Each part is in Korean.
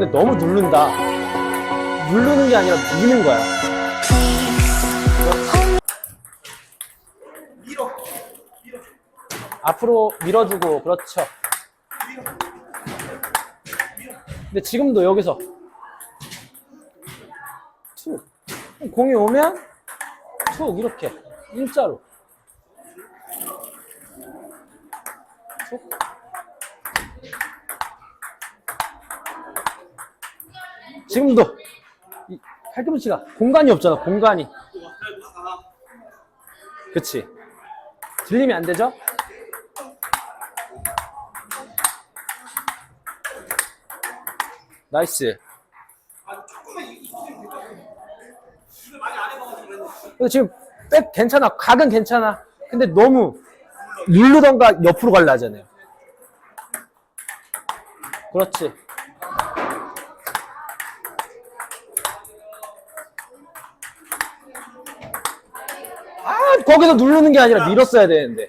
근데 너무 누른다. 누르는 게 아니라 미는 거야. 밀어. 앞으로 밀어주고, 그렇죠. 근데 지금도 여기서 툭. 공이 오면 툭, 이렇게. 일자로. 툭. 지금도 이 팔꿈치가 공간이 없잖아, 공간이. 그치. 들리면 안 되죠? 나이스. 지금 백 괜찮아. 각은 괜찮아. 근데 너무 누르던가 옆으로 갈라 하잖아요. 그렇지. 아, 거기서 누르는 게 아니라 밀었어야 되는데.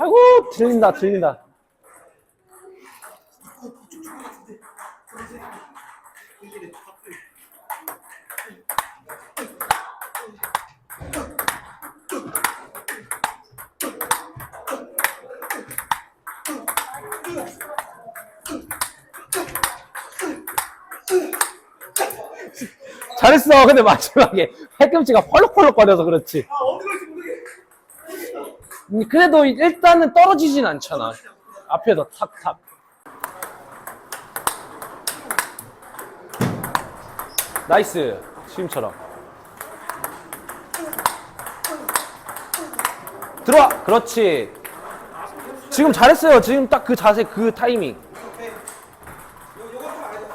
아이고, 들린다, 들린다. 잘했어. 근데 마지막에 팔꿈치가 펄럭펄럭거려서 그렇지. 아, 어디 그래도 일단은 떨어지진 않잖아. 앞에서 탁탁. 나이스. 지금처럼. 들어와. 그렇지. 지금 잘했어요. 지금 딱 그 자세, 그 타이밍. 오케이. 요, 요거 좀 알죠?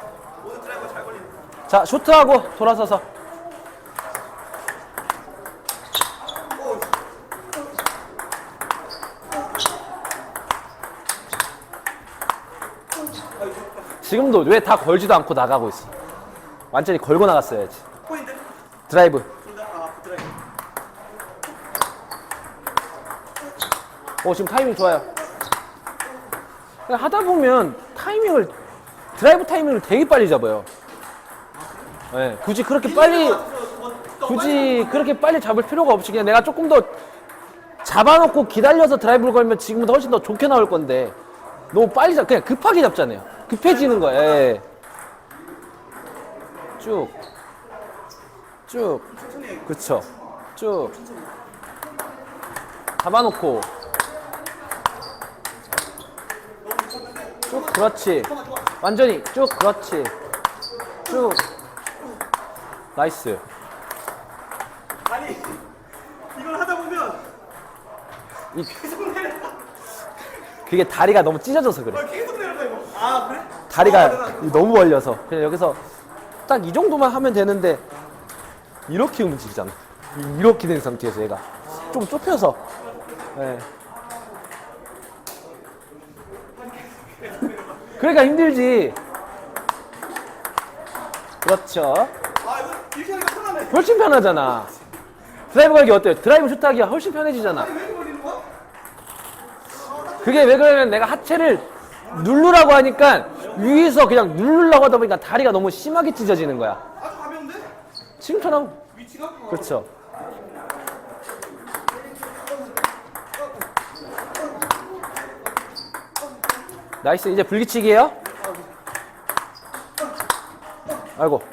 오늘 드라이버 잘 걸리는 거. 자, 쇼트하고 돌아서서. 지금도 왜 다 걸지도 않고 나가고 있어? 완전히 걸고 나갔어야지. 드라이브. 아, 드라이버. 오, 지금 타이밍 좋아요. 하다 보면 타이밍을, 드라이브 타이밍을 되게 빨리 잡아요. 네, 굳이 그렇게 빨리, 굳이 그렇게 빨리 잡을 필요가 없이 그냥 내가 조금 더 잡아놓고 기다려서 드라이브를 걸면 지금보다 훨씬 더 좋게 나올 건데 너무 빨리 잡, 그냥 급하게 잡잖아요. 급해지는 거예요. 예. 쭉. 쭉. 그쵸. 쭉. 잡아놓고. 쭉, 그렇지. 완전히 쭉, 그렇지. 쭉. 나이스. 아니, 이걸 하다 보면 이, 계속 내려. 그게 다리가 너무 찢어져서 그래. 아, 계속 내려가, 이거. 아, 그래? 다리가 아, 너무 벌려서 그냥 여기서 딱 이 정도만 하면 되는데 이렇게 움직이잖아 이- 이렇게 된 상태에서 얘가 좀 좁혀서 예. 그러니까 힘들지 그렇죠 훨씬 편하잖아 드라이브 걸기 어때요? 드라이브 슛하기가 훨씬 편해지잖아? 그게 왜 그러냐면 내가 하체를 누르라고 하니까 위에서 그냥 누르려고 하다 보니까 다리가 너무 심하게 찢어지는 거야 아주 가벼운데? 지금처럼 위치가? 어. 그렇죠. 나이스 이제 불기치기예요. 아이고.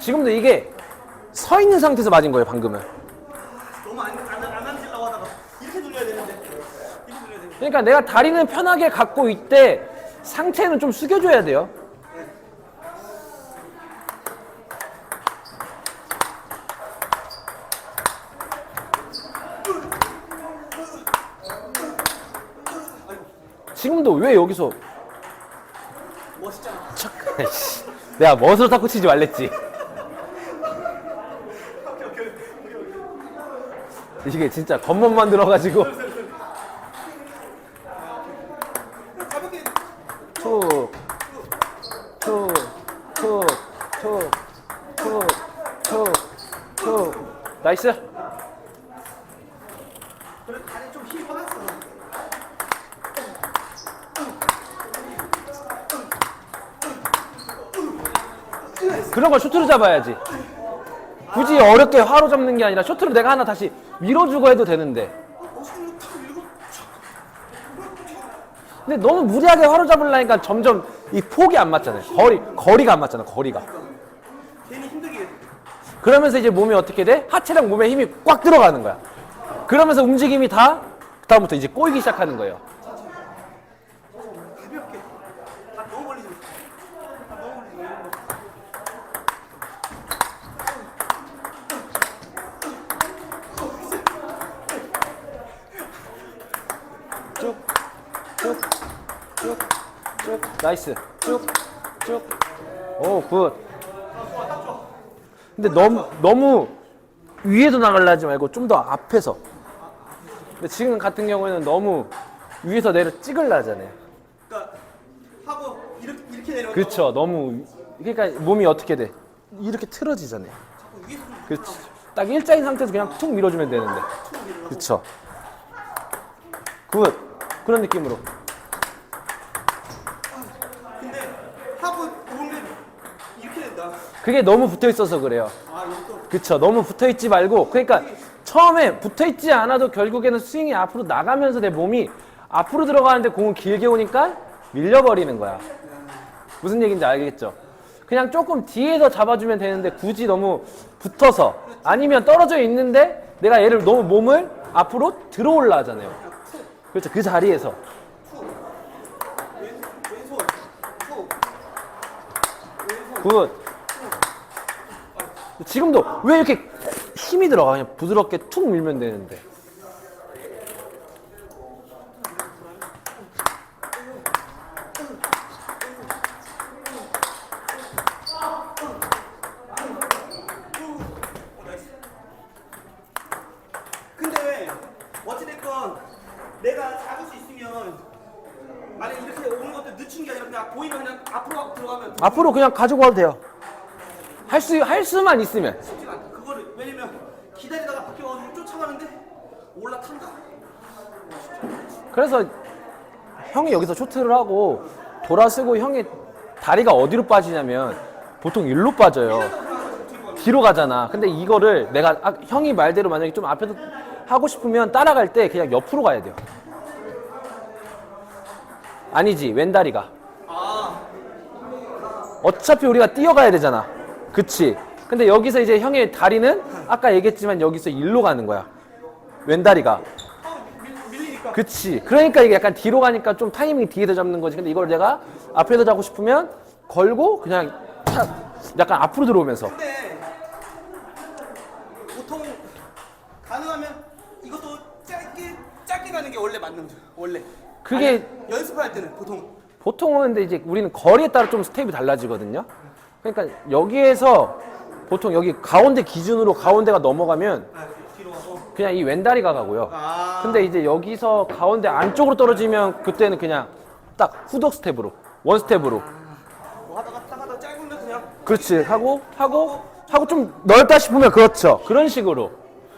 지금도 이게 서 있는 상태에서 맞은 거예요 방금은. 너무 안, 안, 안 앉으려고 하다가 이렇게 눌려야 되는데. 이렇게 눌려야 되는데. 그러니까 내가 다리는 편하게 갖고 있대 상체는 좀 숙여줘야 돼요. 지금도 왜 여기서 멋있잖아. 내가 멋으로 탁구 치지 말랬지. 이게 진짜 겉멋 만들어가지고 투투투투투투투 나이스. 그런 걸 쇼트로 잡아야지. 굳이 어렵게 화로 잡는 게 아니라 쇼트로 내가 하나 다시 밀어주고 해도 되는데. 근데 너무 무리하게 화로 잡으려니까 점점 이 폭이 안 맞잖아요. 거리, 거리가 안 맞잖아, 거리가. 그러면서 이제 몸이 어떻게 돼? 하체랑 몸에 힘이 꽉 들어가는 거야. 그러면서 움직임이 다 그다음부터 이제 꼬이기 시작하는 거예요. 가볍게. 아 너무 걸리지. 마. 아, 너무 걸리지. 마. 쭉, 쭉, 쭉, 쭉. 나이스. 쭉, 쭉. 오, 굿. 근데 너무, 너무 위에서 나가려 하지 말고 좀 더 앞에서. 근데 지금 같은 경우에는 너무 위에서 내려 찍으려 하잖아요. 그러니까 하고 이렇게 이렇게 내려가. 그렇죠. 너무 그러니까 몸이 어떻게 돼? 이렇게 틀어지잖아요. 그렇지. 딱 일자인 상태에서 그냥 툭 밀어주면 되는데. 툭 밀어서. 그렇죠. 굿. 그런 느낌으로. 근데 하고 오면 이렇게 된다. 그게 너무 붙어 있어서 그래요. 그쵸. 너무 붙어 있지 말고. 그러니까 처음에 붙어 있지 않아도 결국에는 스윙이 앞으로 나가면서 내 몸이 앞으로 들어가는데 공을 길게 오니까 밀려버리는 거야. 무슨 얘기인지 알겠죠? 그냥 조금 뒤에서 잡아주면 되는데 굳이 너무 붙어서 아니면 떨어져 있는데 내가 얘를 너무 몸을 앞으로 들어 올라 하잖아요. 그렇죠. 그 자리에서. 굿. 지금도 왜 이렇게 힘이 들어가? 그냥 부드럽게 툭 밀면 되는데. 근데 어찌됐건 내가 잡을 수 있으면 만약 이렇게 오는 것도 늦춘 게 아니라 그냥 보이면 그냥 앞으로 들어가면 앞으로 그냥 가지고 와도 돼요. 할 수, 할 수만 있으면. 쉽지가 않다. 그거를 왜냐면 기다리다가 바뀌어가지고 쫓아가는데 올라탄다. 그래서 형이 여기서 쇼트를 하고 돌아서고 형이 다리가 어디로 빠지냐면 보통 일로 빠져요. 뒤로 가잖아. 근데 이거를 내가 아, 형이 말대로 만약에 좀 앞에서 하고 싶으면 따라갈 때 그냥 옆으로 가야 돼요. 아니지 왼다리가. 아 어차피 우리가 뛰어가야 되잖아. 그치? 근데 여기서 이제 형의 다리는 아까 얘기했지만 여기서 일로 가는 거야. 왼다리가. 밀. 그치. 그러니까 이게 약간 뒤로 가니까 좀 타이밍 뒤에서 잡는 거지. 근데 이걸 내가 앞에서 잡고 싶으면 걸고 그냥 탁 약간 앞으로 들어오면서. 근데 보통 가능하면 이것도 짧게 짧게 가는 게 원래 맞는 거죠. 원래. 그게 아니, 연습할 때는 보통 보통은 근데 이제 우리는 거리에 따라 좀 스텝이 달라지거든요. 그러니까 여기에서 보통 여기 가운데 기준으로 가운데가 넘어가면. 그냥 이 왼다리가 가고요. 아. 근데 이제 여기서 가운데 안쪽으로 떨어지면 그때는 그냥 딱 후덕 스텝으로 원 스텝으로. 뭐 하다가 그냥 그렇지. 하고 하고 하고. 좀 넓다 싶으면 그렇죠. 그런 식으로.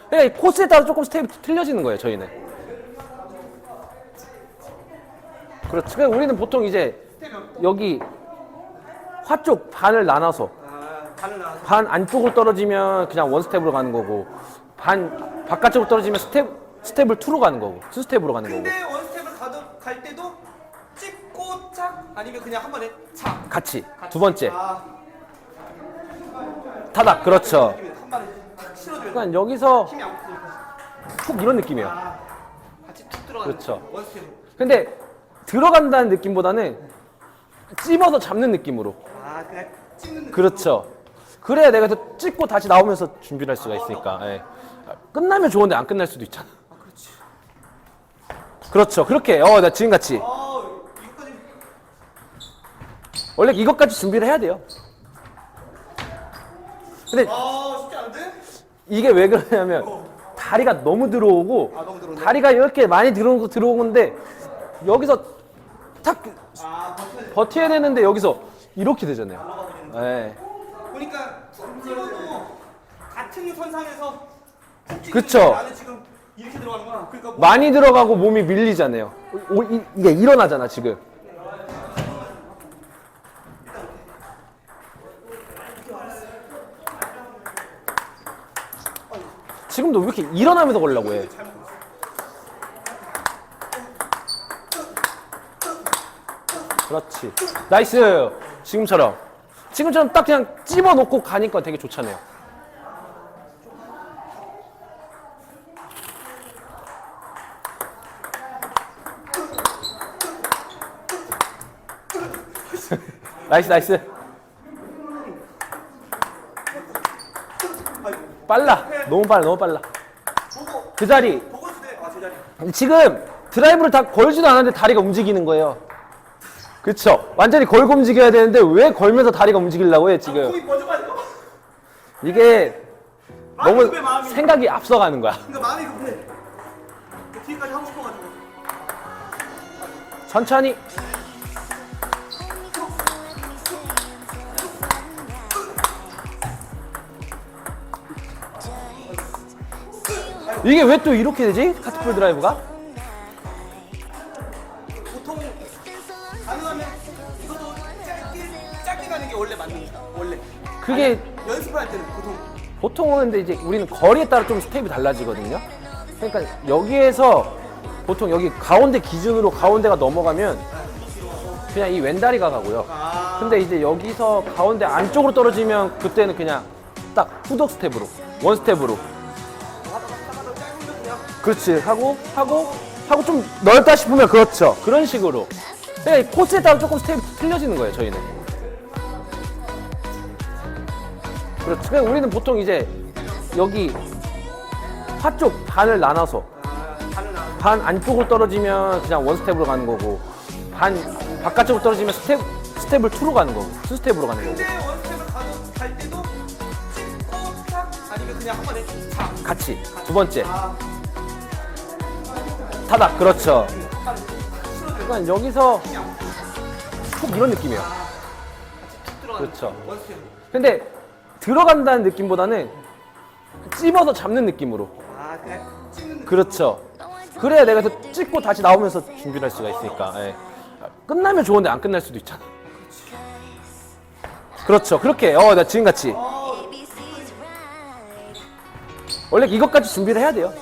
그러니까 이 코스에 따라 조금 스텝이 틀려지는 거예요 저희는. 그렇지 그러니까 우리는 보통 이제 여기 화쪽 반을 나눠서 아. 반 안쪽으로 떨어지면 그냥 원 스텝으로 가는 거고 반 바깥쪽으로 떨어지면 스텝 스텝을 투로 가는 거고 투 스텝으로 가는 거고 근데 원스텝을 가도 갈 때도 찍고 짝 아니면 그냥 한 번에 착. 같이 두 번째 아. 타닥 그렇죠 느낌이네. 한 번에 탁 실어주면 그러니까 여기서 힘이 안 붙으니까. 툭 이런 느낌이에요 아. 같이 툭 들어가는 그렇죠. 원스텝. 근데 들어간다는 느낌보다는 찝어서 잡는 느낌으로. 아 그냥 찍는 느낌. 그렇죠. 그래야 내가 또 찍고 다시 나오면서 준비를 할 수가 있으니까. 예. 끝나면 좋은데 안 끝날 수도 있잖아. 아 그렇지. 그렇죠. 그렇게. 어, 나 지금 같이. 아 이거까지. 원래 이것까지 준비를 해야 돼요. 근데 아 쉽지 않은데? 이게 왜 그러냐면 다리가 너무 들어오고 아 너무 들어오네. 다리가 이렇게 많이 들어오고 들어오는데 여기서 탁 아 버텨야 돼. 버텨야 되는데 여기서 이렇게 되잖아요. 예. 보니까 찍어도 같은 선상에서 그쵸. 나는 지금 이렇게 들어가는 거야. 그러니까 뭐 많이 들어가고 몸이 밀리잖아요. 오, 이, 이게 일어나잖아 지금. 지금도 왜 이렇게 일어나면서 걸려고 해? 그렇지. 나이스. 지금처럼. 지금처럼 딱 그냥 집어넣고 가니까 되게 좋잖아요. 나이스 나이스. 빨라. 너무 빨라 너무 빨라. 그 자리 아. 지금 드라이브를 다 걸지도 않았는데 다리가 움직이는 거예요. 그쵸? 완전히 걸고 움직여야 되는데 왜 걸면서 다리가 움직이려고 해 지금? 거기 먼저 빠져. 이게 마음이 너무 급해, 마음이. 생각이 앞서가는 거야. 그러니까 마음이 급해. 그 뒤에까지 하고 싶어가지고. 천천히. 이게 왜 또 이렇게 되지? 카트풀 드라이브가? 그게 연습할 때는 보통? 보통은 근데 이제 우리는 거리에 따라 좀 스텝이 달라지거든요. 그러니까 여기에서 보통 여기 가운데 기준으로 가운데가 넘어가면 그냥 이 왼다리가 가고요. 아. 근데 이제 여기서 가운데 안쪽으로 떨어지면 그때는 그냥 딱 후덕 스텝으로 원 스텝으로. 그렇지. 하고 하고 하고 좀 넓다 싶으면 그렇죠. 그런 식으로. 그러니까 이 코스에 따라 조금 스텝이 틀려지는 거예요 저희는 그렇죠 그러니까 우리는 보통 이제 여기 파쪽 반을 나눠서. 반 안쪽으로 떨어지면 그냥 원 스텝으로 가는 거고 반 바깥쪽으로 떨어지면 스텝 스텝을 투로 가는 거고 투 스텝으로 가는 거고 근데 원스텝을 가도 갈 때도 찍고 탁 아니면 그냥 한 번에 탁. 같이 두 번째 아 타닥 그렇죠 그러니까 여기서 툭 이런 느낌이에요 툭 들어가는 그렇죠. 원스텝. 근데 들어간다는 느낌보다는 찝어서 잡는 느낌으로. 아 그냥 찍는 그렇죠. 그래야 내가 또 찍고 다시 나오면서 준비를 할 수가 있으니까. 예. 끝나면 좋은데 안 끝날 수도 있잖아. 그렇죠. 그렇게 어 나 지금같이. 원래 이것까지 준비를 해야 돼요.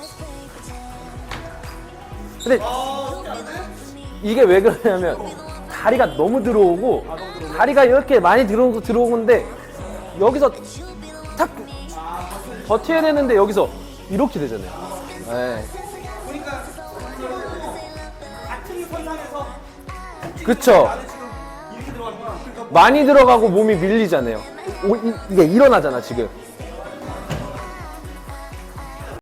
근데 이게 왜 그러냐면 다리가 너무 들어오고 다리가 이렇게 많이 들어오고 들어오는데 여기서 탁 버텨야 되는데 여기서 이렇게 되잖아요. 네. 보니까 그 같은 선상에서 그쵸. 이렇게. 그러니까 많이 들어가고 몸이 밀리잖아요. 오, 이, 게 일어나잖아 지금.